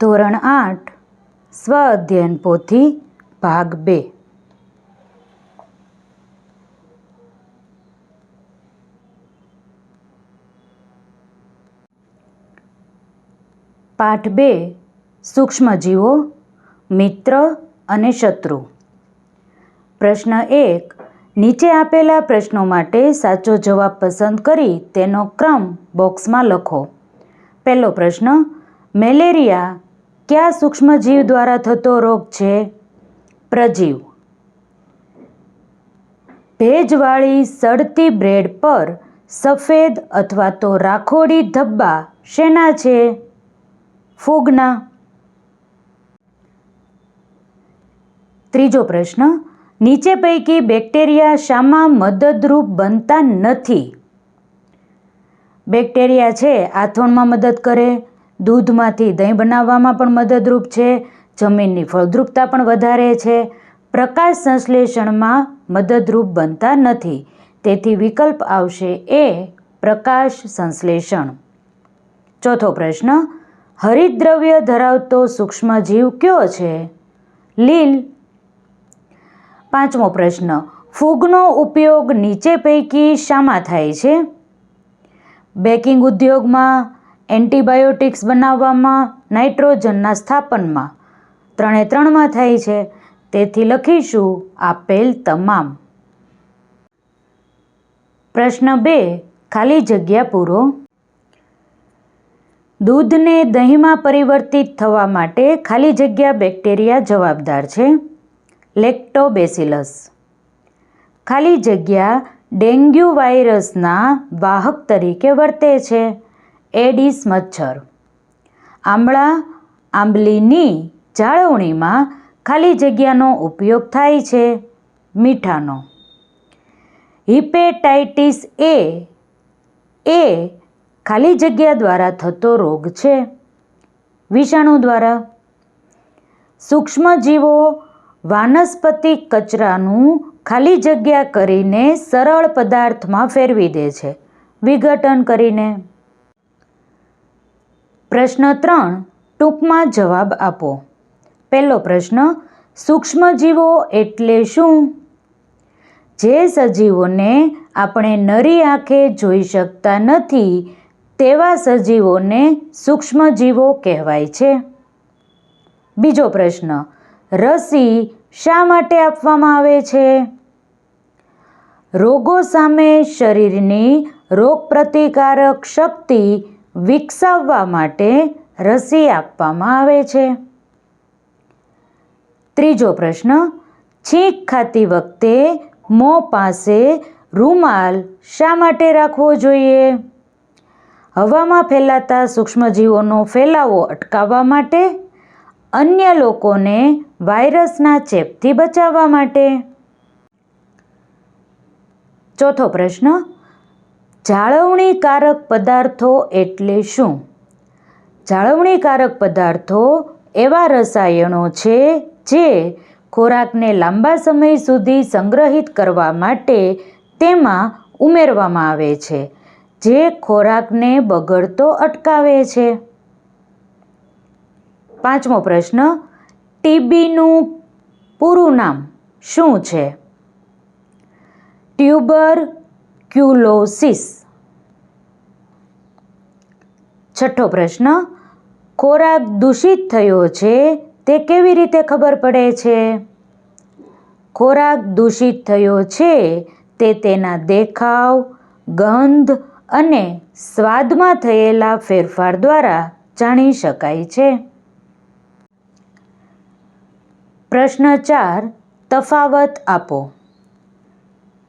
ધોરણ આઠ, સ્વ અધ્યયન પોથી ભાગ બે. પાઠ બે, સૂક્ષ્મજીવો, મિત્ર અને શત્રુ. પ્રશ્ન એક, નીચે આપેલા પ્રશ્નો માટે સાચો જવાબ પસંદ કરી તેનો ક્રમ બોક્સમાં લખો. પહેલો પ્રશ્ન, મેલેરિયા કયા સૂક્ષ્મજીવ દ્વારા થતો રોગ છે? પ્રજીવ. ભેજવાળી સડતી બ્રેડ પર સફેદ અથવા તો રાખોડી ધબ્બા શેના છે? ફૂગના. ત્રીજો પ્રશ્ન, નીચે પૈકી બેક્ટેરિયા શામાં મદદરૂપ બનતા નથી. બેક્ટેરિયા છે આથોણમાં મદદ કરે. દૂધમાંથી દહીં બનાવવામાં પણ મદદરૂપ છે, જમીનની ફળદ્રુપતા પણ વધારે છે. પ્રકાશ સંશ્લેષણમાં મદદરૂપ બનતા નથી. તેથી વિકલ્પ આવશે એ પ્રકાશ સંશ્લેષણ. ચોથો પ્રશ્ન, હરિદ્રવ્ય ધરાવતો સૂક્ષ્મજીવ કયો છે? લીલ. પાંચમો પ્રશ્ન, ફૂગનો ઉપયોગ નીચે પૈકી શામાં થાય છે? બેકિંગ ઉદ્યોગમાં એન્ટીબાયોટિક્સ બનાવવામાં, નાઇટ્રોજનના સ્થાપનમાં. ત્રણે ત્રણમાં થાય છે. તેથી લખીશું આપેલ તમામ. પ્રશ્ન બે, ખાલી જગ્યા પૂરો. દૂધને દહીંમાં પરિવર્તિત થવા માટે ખાલી જગ્યા બેક્ટેરિયા જવાબદાર છે. લેક્ટોબેસિલસ. ખાલી જગ્યા ડેન્ગ્યુ વાયરસના વાહક તરીકે વર્તે છે. એડિસ મચ્છર. આંબળા આંબલીની જાળવણીમાં ખાલી જગ્યાનો ઉપયોગ થાય છે, મીઠાનો. હિપેટાઇટિસ એ એ ખાલી જગ્યા દ્વારા થતો રોગ છે, વિષાણુ દ્વારા. સૂક્ષ્મજીવો વાનસ્પતિક કચરાનું ખાલી જગ્યા કરીને સરળ પદાર્થમાં ફેરવી દે છે, વિઘટન કરીને. પ્રશ્ન ત્રણ, ટૂંકમાં જવાબ આપો. પહેલો પ્રશ્ન, સૂક્ષ્મજીવો એટલે શું? જે સજીવોને આપણે નરી આંખે જોઈ શકતા નથી, તેવા સજીવોને સૂક્ષ્મજીવો કહેવાય છે. બીજો પ્રશ્ન, રસી શા માટે આપવામાં આવે છે? રોગો સામે શરીરની રોગપ્રતિકારક શક્તિ વિકસાવવા માટે રસી આપવામાં આવે છે. ત્રીજો પ્રશ્ન, છીંક ખાતી વખતે મોં પાસે રૂમાલ શા માટે રાખવો જોઈએ? હવામાં ફેલાતા સૂક્ષ્મજીવોનો ફેલાવો અટકાવવા માટે, અન્ય લોકોને વાયરસના ચેપથી બચાવવા માટે? ચોથો પ્રશ્ન જાળવણીકારક પદાર્થો એટલે શું? જાળવણીકારક પદાર્થો એવા રસાયણો છે જે ખોરાકને લાંબા સમય સુધી સંગ્રહિત કરવા માટે તેમાં ઉમેરવામાં આવે છે, જે ખોરાકને બગડતો અટકાવે છે. પાંચમો પ્રશ્ન, ટીબીનું પૂરું નામ શું છે? ટ્યુબર ક્યુલોસિસ છઠ્ઠો પ્રશ્ન, ખોરાક દૂષિત થયો છે, તે કેવી રીતે ખબર પડે છે? ખોરાક દૂષિત થયો છે, તે તેના દેખાવ, ગંધ અને સ્વાદમાં થયેલા ફેરફાર દ્વારા જાણી શકાય છે. પ્રશ્ન ચાર, તફાવત આપો.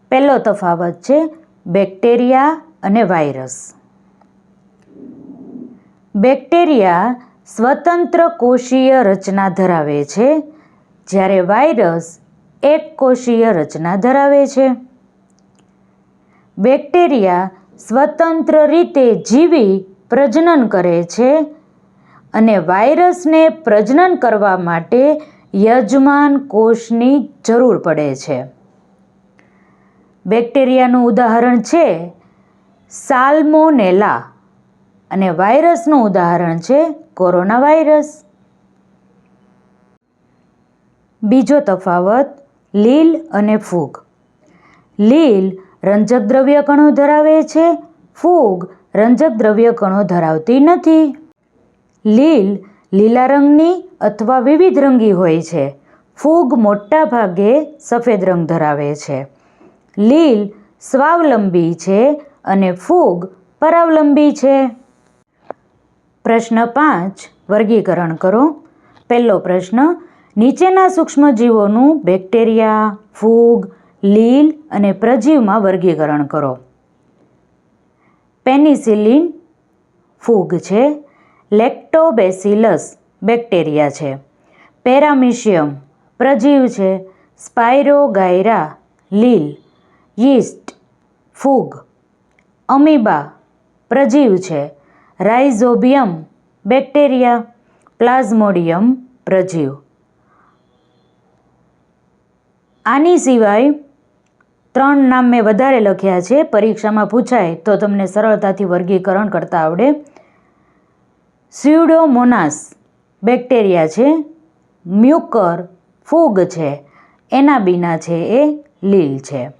પહેલો તફાવત છે બેક્ટેરિયા અને વાયરસ. બેક્ટેરિયા સ્વતંત્ર કોષીય રચના ધરાવે છે, જ્યારે વાયરસ એક કોષીય રચના ધરાવે છે. બેક્ટેરિયા સ્વતંત્ર રીતે જીવી પ્રજનન કરે છે અને વાયરસને પ્રજનન કરવા માટે યજમાન કોષની જરૂર પડે છે. બેક્ટેરિયાનું ઉદાહરણ છે સાલ્મોનેલા. અને વાયરસનું ઉદાહરણ છે કોરોના વાયરસ બીજો તફાવત, લીલ અને ફૂગ. લીલ રંજક દ્રવ્ય કણો ધરાવે છે, ફૂગ રંજક દ્રવ્ય કણો ધરાવતી નથી. લીલ લીલા રંગની અથવા વિવિધ રંગી હોય છે, ફૂગ મોટા ભાગે સફેદ રંગ ધરાવે છે. લીલ સ્વાવલંબી છે અને ફૂગ પરાવલંબી છે. પ્રશ્ન પાંચ, વર્ગીકરણ કરો. પહેલો પ્રશ્ન, નીચેના સૂક્ષ્મજીવોનું બેક્ટેરિયા, ફૂગ, લીલ અને પ્રજીવમાં વર્ગીકરણ કરો. પેનિસિલિન ફૂગ છે. લેક્ટોબેસિલસ બેક્ટેરિયા છે. પેરામિશિયમ પ્રજીવ છે. સ્પાયરોગાયરા લીલ yist ફૂગ, અમીબા, પ્રજીવ છે. રાઇઝોબિયમ, બેક્ટેરિયા, પ્લાઝ્મોડિયમ, પ્રજીવ. આની સિવાય ત્રણ નામ મેં વધારે લખ્યા છે, પરીક્ષામાં પૂછાય તો તમને સરળતાથી વર્ગીકરણ કરતા આવડે. સ્યુડોમોનાસ બેક્ટેરિયા છે, મ્યુકર, ફૂગ છે, એના બીના છે એ લીલ છે.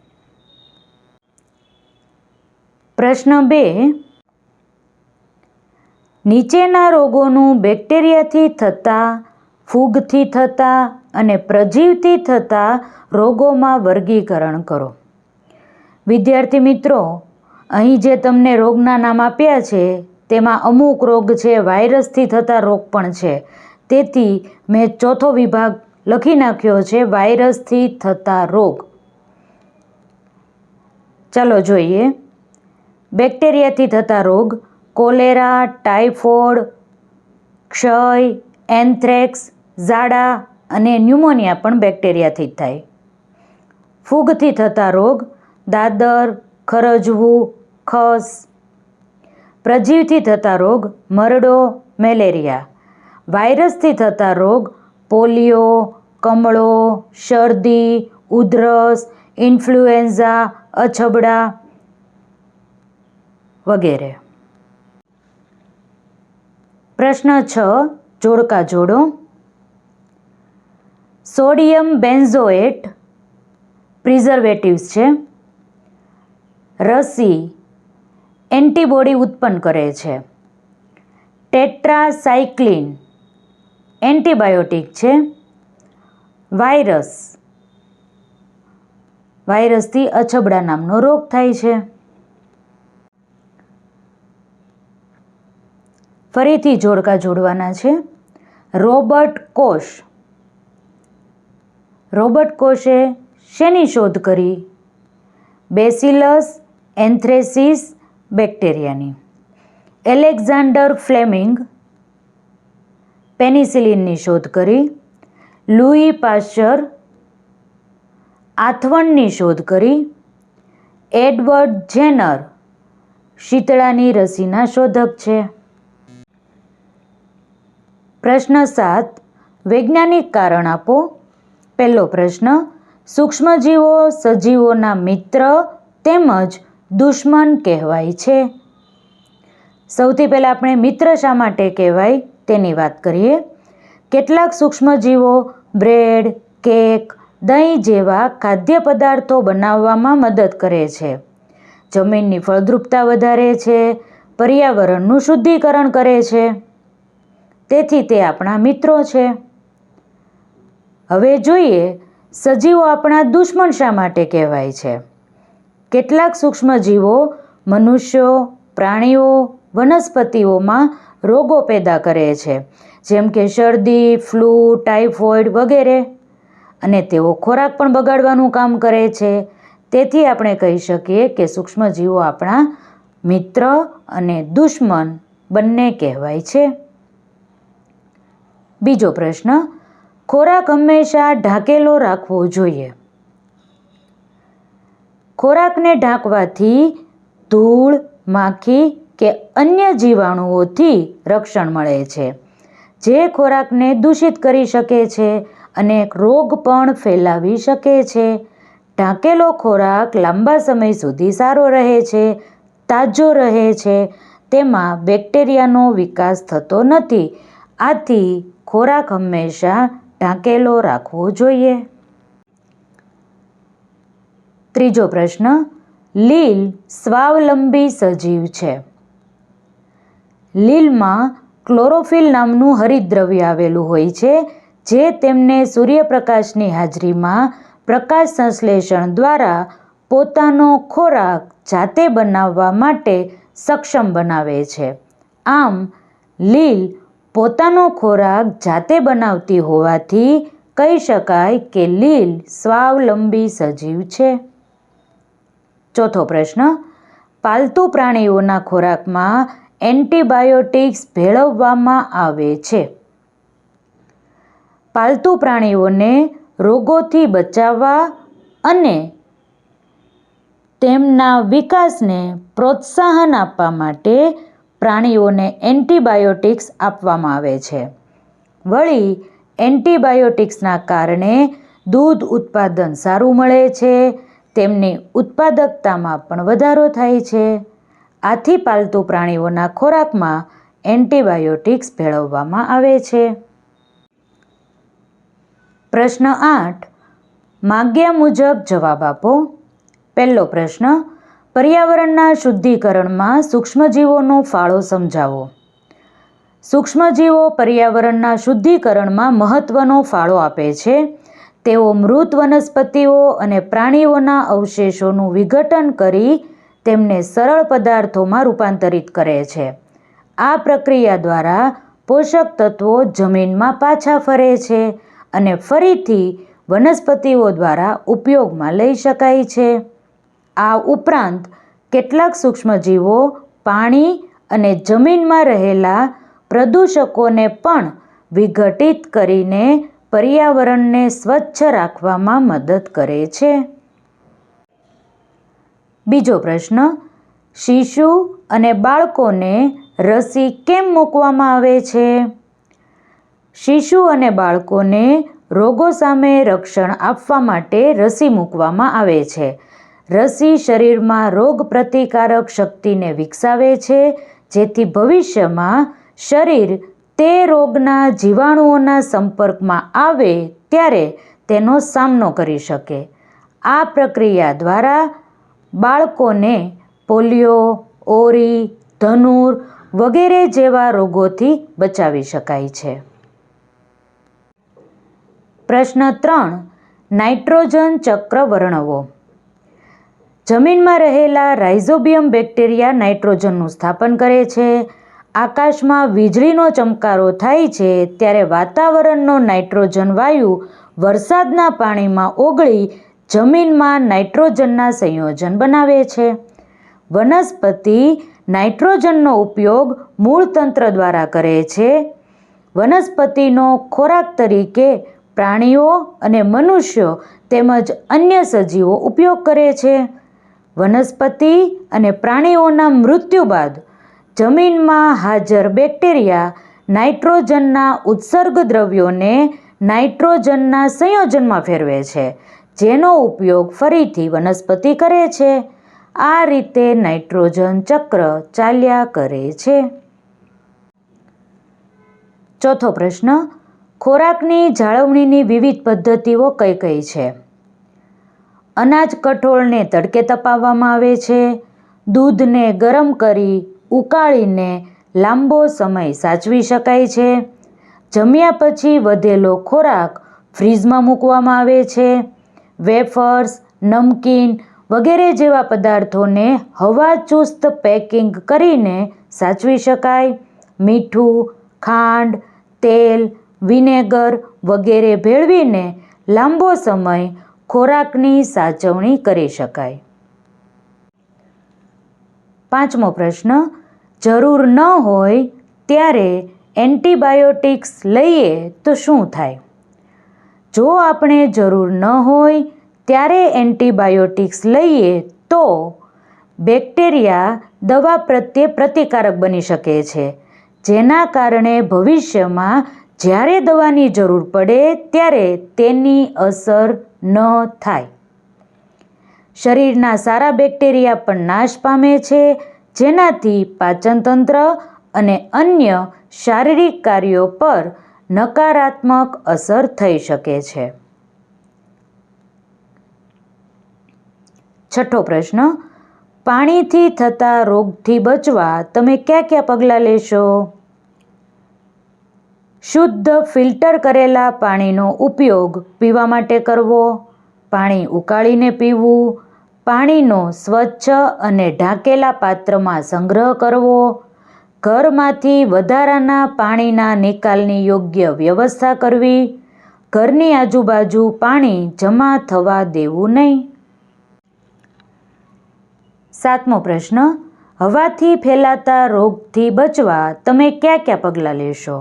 પ્રશ્ન બે. નીચેના રોગોનું બેક્ટેરિયાથી થતા, ફૂગથી થતા અને પ્રજીવથી થતા રોગોમાં વર્ગીકરણ કરો. વિદ્યાર્થી મિત્રો, અહીં જે તમને રોગના નામ આપ્યા છે, તેમાં અમુક રોગ છે, વાયરસથી થતા રોગ પણ છે. તેથી મેં ચોથો વિભાગ લખી નાખ્યો છે, વાયરસથી થતા રોગ. ચાલો જોઈએ. બેક્ટેરિયાથી થતા રોગ, કોલેરા, ટાઇફોઇડ, ક્ષય, એન્થ્રેક્સ, ઝાડા અને ન્યુમોનિયા પણ બેક્ટેરિયાથી જ થાય. ફૂગથી થતા રોગ, દાદર, ખરજવું, ખસ. પ્રજીવથી થતા રોગ, મરડો, મેલેરિયા. વાયરસથી થતા રોગ, પોલિયો, કમળો, શરદી, ઉધરસ, ઇન્ફ્લુએન્ઝા, અછબડા વગેરે. પ્રશ્ન છ, જોડકા જોડો. સોડિયમ બેન્ઝોએટ પ્રિઝર્વેટિવ્સ છે. રસી એન્ટીબોડી ઉત્પન્ન કરે છે. ટેટ્રાસાઇક્લિન એન્ટીબાયોટિક છે. વાયરસ. વાયરસથી અછબડા નામનો રોગ થાય છે. ફરીથી જોડકા જોડવાના છે. રોબર્ટ કોશ. રોબર્ટ કોશે શેની શોધ કરી? બેસિલસ એન્થ્રેસિસ બેક્ટેરિયાની. એલેક્ઝાન્ડર ફ્લેમિંગ પેનિસિલિનની શોધ કરી. લુઈ પાશ્ચર આથવણની શોધ કરી. એડવર્ડ જેનર શીતળાની રસીના શોધક છે. પ્રશ્ન સાત, વૈજ્ઞાનિક કારણ આપો. પહેલો પ્રશ્ન, સૂક્ષ્મજીવો સજીવોના મિત્ર તેમજ દુશ્મન કહેવાય છે. સૌથી પહેલાં આપણે મિત્ર શા માટે કહેવાય તેની વાત કરીએ. કેટલાક સૂક્ષ્મજીવો બ્રેડ, કેક, દહીં જેવા ખાદ્ય પદાર્થો બનાવવામાં મદદ કરે છે. જમીનની ફળદ્રુપતા વધારે છે, પર્યાવરણનું શુદ્ધિકરણ કરે છે. તેથી તે આપણા મિત્રો છે. હવે જોઈએ, સજીવો આપણા દુશ્મન શા માટે કહેવાય છે? કેટલાક સૂક્ષ્મજીવો મનુષ્યો, પ્રાણીઓ, વનસ્પતિઓમાં રોગો પેદા કરે છે, જેમ કે શરદી, ફ્લૂ, ટાઇફોઇડ વગેરે. અને તેઓ ખોરાક પણ બગાડવાનું કામ કરે છે. તેથી આપણે કહી શકીએ કે સૂક્ષ્મજીવો આપણા મિત્ર અને દુશ્મન બંને કહેવાય છે. બીજો પ્રશ્ન, ખોરાક હંમેશા ઢાંકેલો રાખવો જોઈએ. ખોરાકને ઢાંકવાથી ધૂળ, માખી કે અન્ય જીવાણુઓથી રક્ષણ મળે છે. જે ખોરાકને દૂષિત કરી શકે છે અને રોગ પણ ફેલાવી શકે છે. ઢાંકેલો ખોરાક લાંબા સમય સુધી સારો રહે છે, તાજો રહે છે. તેમાં બેક્ટેરિયાનો વિકાસ થતો નથી. આથી ખોરાક હંમેશા ઢાંકેલો રાખવો જોઈએ. ત્રીજો પ્રશ્ન, લીલ સ્વાવલંબી સજીવ છે. લીલમાં ક્લોરોફિલ નામનું હરિદ્રવ્ય આવેલું હોય છે, જે તેમને સૂર્યપ્રકાશની હાજરીમાં પ્રકાશ સંશ્લેષણ દ્વારા પોતાનો ખોરાક જાતે બનાવવા માટે સક્ષમ બનાવે છે. આમ, લીલ પોતાનો ખોરાક જાતે બનાવતી હોવાથી કહી શકાય કે લીલ સ્વાવલંબી સજીવ છે. ચોથો પ્રશ્ન, પાલતુ પ્રાણીઓના ખોરાકમાં એન્ટીબાયોટિક્સ ભેળવવામાં આવે છે. પાલતુ પ્રાણીઓને રોગોથી બચાવવા અને તેમના વિકાસને પ્રોત્સાહન આપવા માટે પ્રાણીઓને એન્ટીબાયોટિક્સ આપવામાં આવે છે. વળી, એન્ટીબાયોટિક્સના કારણે દૂધ ઉત્પાદન સારું મળે છે, તેમની ઉત્પાદકતામાં પણ વધારો થાય છે. આથી પાલતુ પ્રાણીઓના ખોરાકમાં એન્ટીબાયોટિક્સ ભેળવવામાં આવે છે. પ્રશ્ન આઠ. માગ્યા મુજબ જવાબ આપો. પહેલો પ્રશ્ન પર્યાવરણના શુદ્ધિકરણમાં સૂક્ષ્મજીવોનો ફાળો સમજાવો. સૂક્ષ્મજીવો પર્યાવરણના શુદ્ધિકરણમાં મહત્ત્વનો ફાળો આપે છે. તેઓ મૃત વનસ્પતિઓ અને પ્રાણીઓના અવશેષોનું વિઘટન કરી તેમને સરળ પદાર્થોમાં રૂપાંતરિત કરે છે. આ પ્રક્રિયા દ્વારા પોષક તત્વો જમીનમાં પાછા ફરે છે અને ફરીથી વનસ્પતિઓ દ્વારા ઉપયોગમાં લઈ શકાય છે. આ ઉપરાંત કેટલાક સૂક્ષ્મજીવો, પાણી અને જમીનમાં રહેલા પ્રદૂષકોને પણ વિઘટિત કરીને પર્યાવરણને સ્વચ્છ રાખવામાં મદદ કરે છે. બીજો પ્રશ્ન, શિશુ અને બાળકોને રસી કેમ મૂકવામાં આવે છે? શિશુ અને બાળકોને રોગો સામે રક્ષણ આપવા માટે રસી મૂકવામાં આવે છે. રસી શરીરમાં રોગ પ્રતિકારક શક્તિને વિકસાવે છે, જેથી ભવિષ્યમાં શરીર તે રોગના જીવાણુઓના સંપર્કમાં આવે ત્યારે તેનો સામનો કરી શકે. આ પ્રક્રિયા દ્વારા બાળકોને પોલિયો, ઓરી, ધનુર વગેરે જેવા રોગોથી બચાવી શકાય છે. પ્રશ્ન ત્રણ, નાઇટ્રોજન ચક્ર વર્ણવો. જમીનમાં રહેલા રાઇઝોબિયમ બેક્ટેરિયા નાઇટ્રોજનનું સ્થાપન કરે છે. આકાશમાં વીજળીનો ચમકારો થાય છે ત્યારે વાતાવરણનો નાઇટ્રોજન વાયુ વરસાદના પાણીમાં ઓગળી જમીનમાં નાઇટ્રોજનના સંયોજન બનાવે છે. વનસ્પતિ નાઇટ્રોજનનો ઉપયોગ મૂળતંત્ર દ્વારા કરે છે. વનસ્પતિનો ખોરાક તરીકે પ્રાણીઓ અને મનુષ્યો તેમજ અન્ય સજીવો ઉપયોગ કરે છે. વનસ્પતિ અને પ્રાણીઓના મૃત્યુ બાદ જમીનમાં હાજર બેક્ટેરિયા નાઇટ્રોજનના ઉત્સર્ગ દ્રવ્યોને નાઇટ્રોજનના સંયોજનમાં ફેરવે છે, જેનો ઉપયોગ ફરીથી વનસ્પતિ કરે છે. આ રીતે નાઇટ્રોજન ચક્ર ચાલ્યા કરે છે. ચોથો પ્રશ્ન, ખોરાકની જાળવણીની વિવિધ પદ્ધતિઓ કઈ કઈ છે? અનાજ કઠોળને તડકે તપાવવામાં આવે છે. દૂધને ગરમ કરી ઉકાળીને લાંબો સમય સાચવી શકાય છે. જમ્યા પછી વધેલો ખોરાક ફ્રીઝમાં મૂકવામાં આવે છે. વેફર્સ, નમકીન વગેરે જેવા પદાર્થોને હવાચુસ્ત પેકિંગ કરીને સાચવી શકાય. મીઠું, ખાંડ, તેલ, વિનેગર વગેરે ભેળવીને લાંબો સમય ખોરાકની સાચવણી કરી શકાય. પાંચમો પ્રશ્ન, જરૂર ન હોય ત્યારે એન્ટીબાયોટિક્સ લઈએ તો શું થાય? જો આપણે જરૂર ન હોય ત્યારે એન્ટીબાયોટિક્સ લઈએ તો બેક્ટેરિયા દવા પ્રત્યે પ્રતિકારક બની શકે છે, જેના કારણે ભવિષ્યમાં જ્યારે દવાની જરૂર પડે ત્યારે તેની અસર ન થાય. શરીરના સારા બેક્ટેરિયા પણ નાશ પામે છે, જેનાથી પાચનતંત્ર અને અન્ય શારીરિક કાર્યો પર નકારાત્મક અસર થઈ શકે છે. છઠ્ઠો પ્રશ્ન, પાણીથી થતા રોગથી બચવા તમે કયા કયા પગલાં લેશો? શુદ્ધ ફિલ્ટર કરેલા પાણીનો ઉપયોગ પીવા માટે કરવો, પાણી ઉકાળીને પીવું, પાણીનો સ્વચ્છ અને ઢાંકેલા પાત્રમાં સંગ્રહ કરવો, ઘરમાંથી વધારાના પાણીના નિકાલની યોગ્ય વ્યવસ્થા કરવી, ઘરની આજુબાજુ પાણી જમા થવા દેવું નહીં. સાતમો પ્રશ્ન, હવાથી ફેલાતા રોગથી બચવા તમે કયા કયા પગલાં લેશો?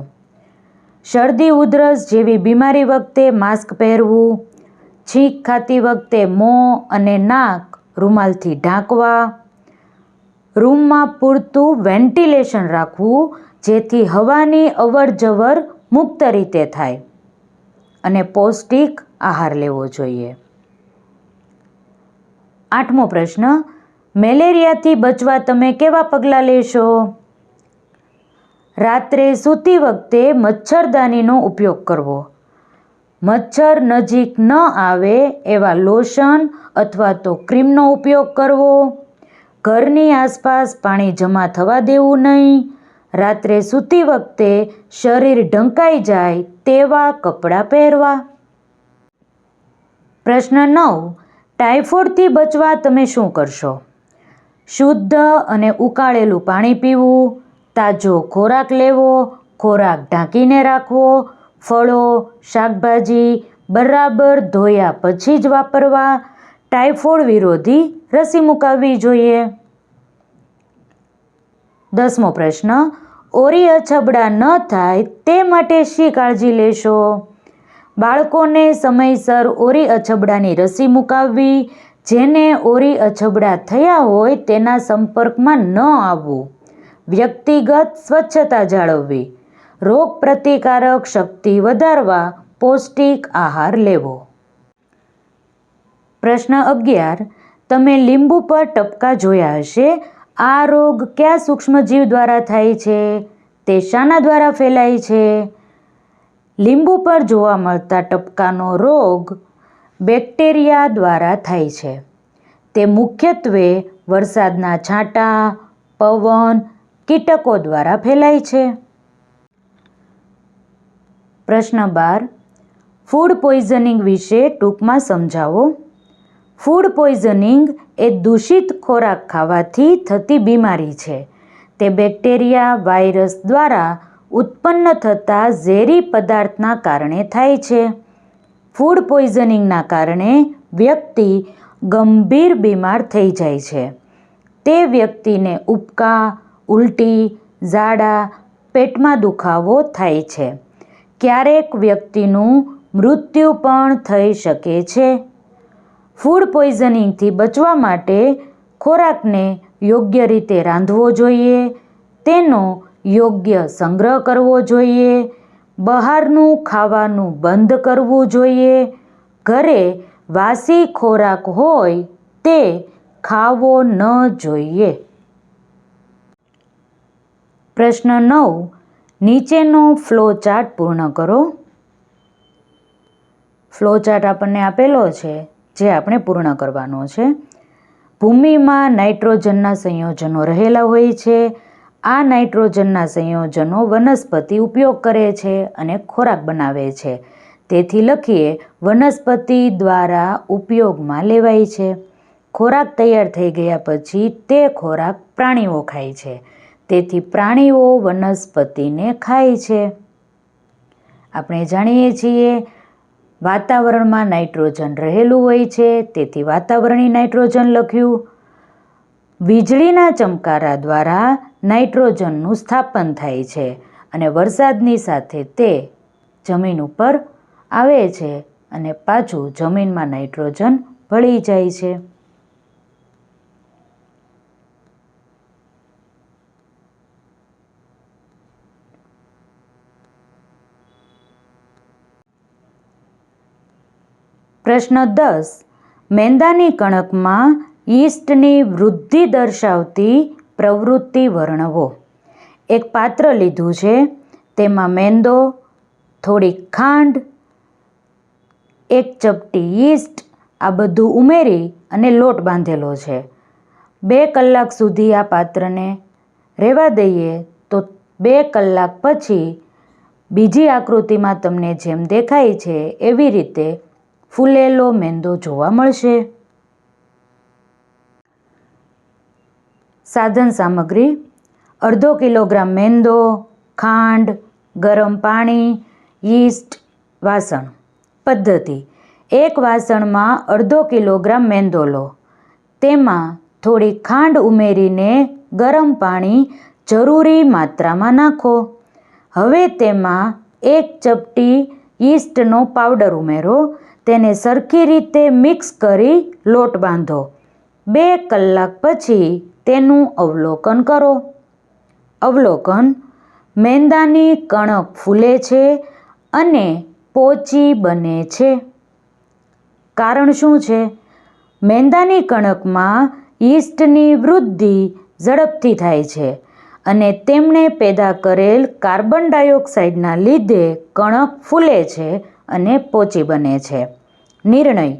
શરદી ઉધરસ જેવી બીમારી વખતે માસ્ક પહેરવું, છીંક ખાતી વખતે મોં અને નાક રૂમાલથી ઢાંકવા, રૂમમાં પૂરતું વેન્ટિલેશન રાખવું, જેથી હવાની અવર જવર મુક્ત રીતે થાય અને પૌષ્ટિક આહાર લેવો જોઈએ. આઠમો પ્રશ્ન, મેલેરિયાથી બચવા તમે કેવા પગલાં લેશો? રાત્રે સૂતી વખતે મચ્છરદાનીનો ઉપયોગ કરવો. મચ્છર નજીક ન આવે એવા લોશન અથવા તો ક્રીમનો ઉપયોગ કરવો. ઘરની આસપાસ પાણી જમા થવા દેવું નહીં. રાત્રે સૂતી વખતે શરીર ઢંકાઈ જાય તેવા કપડાં પહેરવા. પ્રશ્ન નવ, ટાઇફોઇડથી બચવા તમે શું કરશો? શુદ્ધ અને ઉકાળેલું પાણી પીવું તાજો ખોરાક લેવો, ખોરાક ઢાંકીને રાખવો, ફળો, શાકભાજી બરાબર ધોયા પછી જ વાપરવા, ટાઇફોઇડ વિરોધી રસી મુકાવવી જોઈએ. દસમો પ્રશ્ન ઓરી અછબડા ન થાય તે માટે શી કાળજી લેશો? બાળકોને સમયસર ઓરી અછબડાની રસી મુકાવવી, જેને ઓરી અછબડા થયા હોય તેના સંપર્કમાં ન આવવું. વ્યક્તિગત સ્વચ્છતા જાળવવી, રોગ પ્રતિકારક શક્તિ વધારવા, પૌષ્ટિક આહાર લેવો. પ્રશ્ન અગિયાર, તમે લીંબુ પર ટપકા જોયા હશે? આ રોગ કયા સૂક્ષ્મજીવ દ્વારા થાય છે? તે શાના દ્વારા ફેલાય છે? લીંબુ પર જોવા મળતા ટપકાનો રોગ બેક્ટેરિયા દ્વારા થાય છે. તે મુખ્યત્વે વરસાદના છાંટા, પવન કીટકો દ્વારા ફેલાય છે. પ્રશ્ન બાર. ફૂડ પોઈઝનિંગ વિશે ટૂંકમાં સમજાવો. ફૂડ પોઈઝનિંગ એ દૂષિત ખોરાક ખાવાથી થતી બીમારી છે. તે બેક્ટેરિયા, વાયરસ દ્વારા ઉત્પન્ન થતા ઝેરી પદાર્થના કારણે થાય છે. ફૂડ પોઈઝનિંગના કારણે વ્યક્તિ ગંભીર બીમાર થઈ જાય છે. તે વ્યક્તિને ઉબકા ઉલટી, ઝાડા, પેટમાં દુખાવો થાય છે. ક્યારેક વ્યક્તિનું મૃત્યુ પણ થઈ શકે છે. ફૂડ પોઈઝનિંગથી બચવા માટે ખોરાકને યોગ્ય રીતે રાંધવો જોઈએ, તેનો યોગ્ય સંગ્રહ કરવો જોઈએ, બહારનું ખાવાનું બંધ કરવું જોઈએ, ઘરે વાસી ખોરાક હોય તે ખાવો ન જોઈએ. પ્રશ્ન નવ, નીચેનો ફ્લો ચાર્ટ પૂર્ણ કરો. ફ્લો ચાર્ટ આપણને આપેલો છે, જે આપણે પૂર્ણ કરવાનો છે. ભૂમિમાં નાઇટ્રોજનના સંયોજનો રહેલા હોય છે. આ નાઇટ્રોજનના સંયોજનો વનસ્પતિ ઉપયોગ કરે છે અને ખોરાક બનાવે છે. તેથી લખીએ, વનસ્પતિ દ્વારા ઉપયોગમાં લેવાય છે. ખોરાક તૈયાર થઈ ગયા પછી તે ખોરાક પ્રાણીઓ ખાય છે. તેથી પ્રાણીઓ વનસ્પતિને ખાય છે. આપણે જાણીએ છીએ વાતાવરણમાં નાઇટ્રોજન રહેલું હોય છે, તેથી વાતાવરણી નાઇટ્રોજન લખ્યું. વીજળીના ચમકારા દ્વારા નાઇટ્રોજનનું સ્થાપન થાય છે અને વરસાદની સાથે તે જમીન ઉપર આવે છે અને પાછું જમીનમાં નાઇટ્રોજન ભળી જાય છે. પ્રશ્ન દસ. મેંદાની કણકમાં યીસ્ટની વૃદ્ધિ દર્શાવતી પ્રવૃત્તિ વર્ણવો. એક પાત્ર લીધું છે. તેમાં મેંદો, થોડી ખાંડ, એક ચપટી યીસ્ટ, આ બધું ઉમેરી અને લોટ બાંધેલો છે. બે કલાક સુધી આ પાત્રને રહેવા દઈએ તો બે કલાક પછી બીજી આકૃતિમાં તમને જેમ દેખાય છે એવી રીતે ફૂલેલો મેંદો જોવા મળશે. સાધન સામગ્રી, અડધો કિલોગ્રામ મેંદો, ખાંડ, ગરમ પાણી, યીસ્ટ, વાસણ. પદ્ધતિ, એક વાસણમાં અડધો કિલોગ્રામ મેંદો લો. તેમાં થોડી ખાંડ ઉમેરીને ગરમ પાણી જરૂરી માત્રામાં નાખો. હવે તેમાં એક ચપટી યીસ્ટનો પાવડર ઉમેરો. તેને સરખી રીતે મિક્સ કરી લોટ બાંધો. બે કલાક પછી તેનું અવલોકન કરો. અવલોકન, મેંદાની કણક ફૂલે છે અને પોચી બને છે. કારણ શું છે? મેંદાની કણકમાં યીસ્ટની વૃદ્ધિ ઝડપથી થાય છે અને તેમણે પેદા કરેલ કાર્બન ડાયોક્સાઇડના લીધે કણક ફૂલે છે અને પોચી બને છે. નિર્ણય.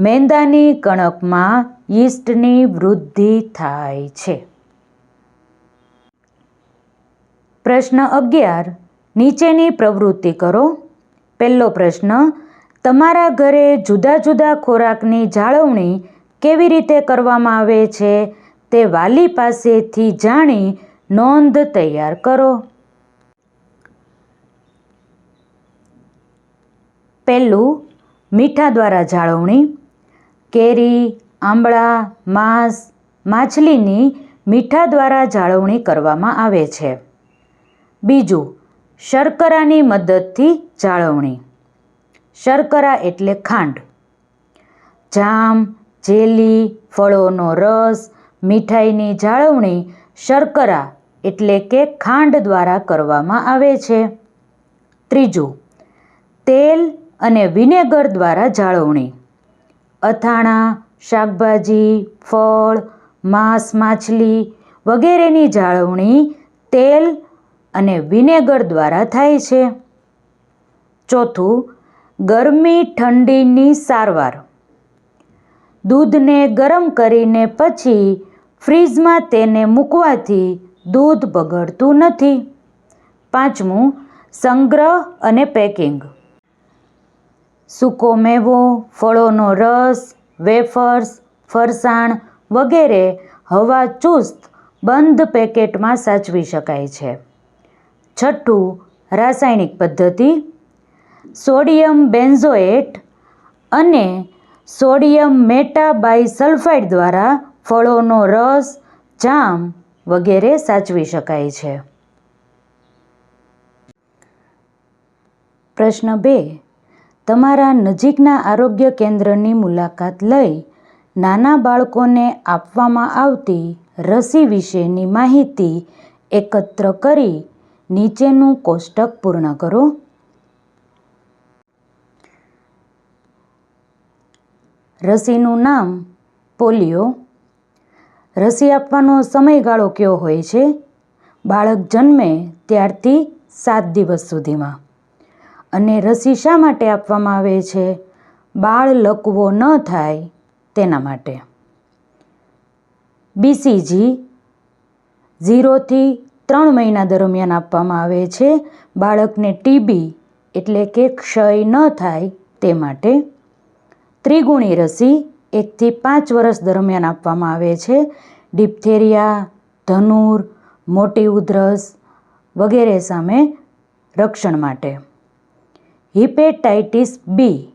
મેંદાની કણકમાં યીસ્ટની વૃદ્ધિ થાય છે. પ્રશ્ન અગિયાર. નીચેની પ્રવૃત્તિ કરો. પહેલો પ્રશ્ન, તમારા ઘરે જુદા જુદા ખોરાકની જાળવણી કેવી રીતે કરવામાં આવે છે તે વાલી પાસેથી જાણી નોંધ તૈયાર કરો. પહેલું મીઠા દ્વારા જાળવણી, કેરી, આંબળા, માંસ, માછલીની મીઠા દ્વારા જાળવણી કરવામાં આવે છે. બીજું, શર્કરાની મદદથી જાળવણી. શર્કરા એટલે ખાંડ. જામ, જેલી, ફળોનો રસ, મીઠાઈની જાળવણી શર્કરા એટલે કે ખાંડ દ્વારા કરવામાં આવે છે. ત્રીજું, તેલ અને વિનેગર દ્વારા જાળવણી. અથાણાં, શાકભાજી, ફળ, માંસ, માછલી વગેરેની જાળવણી તેલ અને વિનેગર દ્વારા થાય છે. ચોથું, ગરમી ઠંડીની સારવાર. દૂધને ગરમ કરીને પછી ફ્રીજમાં તેને મૂકવાથી દૂધ બગડતું નથી. પાંચમું, સંગ્રહ અને પેકિંગ. સૂકો મેવો, ફળોનો રસ, વેફર્સ, ફરસાણ વગેરે હવા ચુસ્ત, બંધ પેકેટમાં સાચવી શકાય છે. છઠ્ઠું, રાસાયણિક પદ્ધતિ. સોડિયમ બેન્ઝોએટ અને સોડિયમ મેટાબાઇસલ્ફાઇડ દ્વારા ફળોનો રસ, જામ વગેરે સાચવી શકાય છે. પ્રશ્ન બે તમારા નજીકના આરોગ્ય કેન્દ્રની મુલાકાત લઈ નાના બાળકોને આપવામાં આવતી રસી વિશેની માહિતી એકત્ર કરી નીચેનું કોષ્ટક પૂર્ણ કરો. રસીનું નામ પોલિયો. રસી આપવાનો સમયગાળો કયો હોય છે? બાળક જન્મે ત્યારથી સાત દિવસ સુધીમાં. અને રસી શા માટે આપવામાં આવે છે? બાળ લકવો ન થાય તેના માટે. બીસીજી ઝીરોથી ત્રણ મહિના દરમિયાન આપવામાં આવે છે. બાળકને ટીબી એટલે કે ક્ષય ન થાય તે માટે. ત્રિગુણી રસી એકથી પાંચ વર્ષ દરમિયાન આપવામાં આવે છે. ડિપ્થેરિયા, ધનુર, મોટી ઉધરસ વગેરે સામે રક્ષણ માટે. Hepatitis B.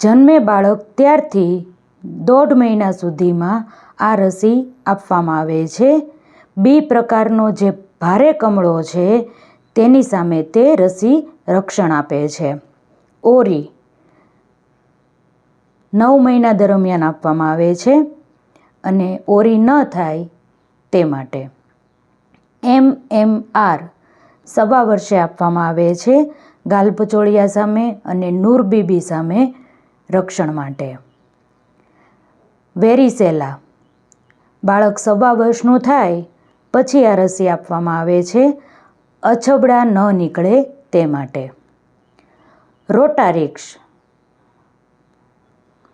જન્મે બાળક ત્યારથી દોઢ મહિના સુધીમાં આ રસી આપવામાં આવે છે. બી પ્રકારનો જે ભારે કમળો છે તેની સામે તે રસી રક્ષણ આપે છે. ઓરી. નવ મહિના દરમિયાન આપવામાં આવે છે અને ઓરી ન થાય તે માટે. M M R. સવા વર્ષે આપવામાં આવે છે ગાલપચોળિયા સામે અને નૂરબીબી સામે રક્ષણ માટે. વેરીસેલા બાળક સવા વર્ષનું થાય, પછી આ રસી આપવામાં આવે છે. અછબડા ન નીકળે તે માટે. રોટારિક્ષ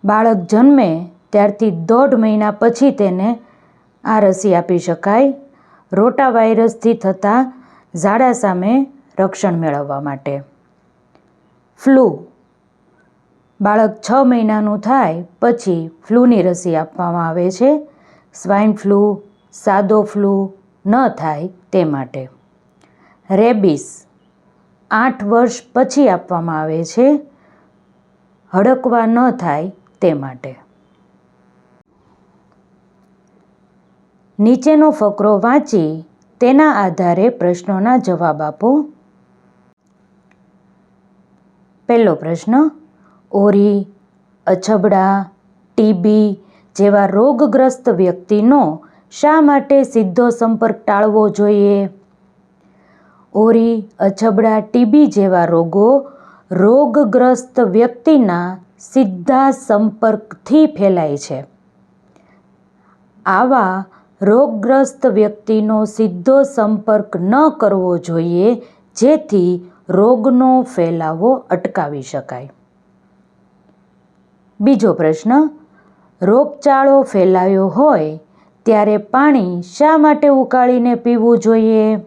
બાળક જન્મે ત્યારથી દોઢ મહિના પછી તેને આ રસી આપી શકાય. રોટા વાયરસથી થતા ઝાડા સામે રક્ષણ મેળવવા માટે. ફ્લૂ. બાળક છ મહિનાનું થાય પછી ફ્લૂની રસી આપવામાં આવે છે. સ્વાઇન ફ્લૂ, સાદો ફ્લૂ ન થાય તે માટે. રેબિસ આઠ વર્ષ પછી આપવામાં આવે છે. હડકવા ન થાય તે માટે. નીચેનો ફકરો વાંચી તેના આધારે પ્રશ્નોના જવાબ આપો. પહેલો પ્રશ્ન, ઓરી, અછબડા, ટીબી જેવા રોગગ્રસ્ત વ્યક્તિનો શા માટે સીધો સંપર્ક ટાળવો જોઈએ? ઓરી, અછબડા, ટીબી જેવા રોગો રોગગ્રસ્ત વ્યક્તિના સીધા સંપર્કથી ફેલાય છે. આવા રોગગ્રસ્ત વ્યક્તિનો સીધો સંપર્ક ન કરવો જોઈએ જેથી રોગનો ફેલાવો અટકાવી શકાય. બીજો પ્રશ્ન, રોગચાળો ફેલાયો હોય ત્યારે પાણી શા માટે ઉકાળીને પીવું જોઈએ?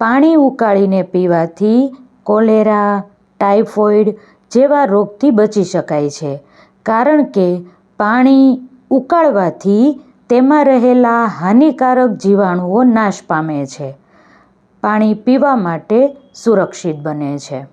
પાણી ઉકાળીને પીવાથી કોલેરા, ટાઇફોઇડ જેવા રોગથી બચી શકાય છે, કારણ કે પાણી ઉકાળવાથી તેમાં રહેલા હાનિકારક જીવાણુઓ નાશ પામે છે. પાણી પીવા માટે સુરક્ષિત બને છે.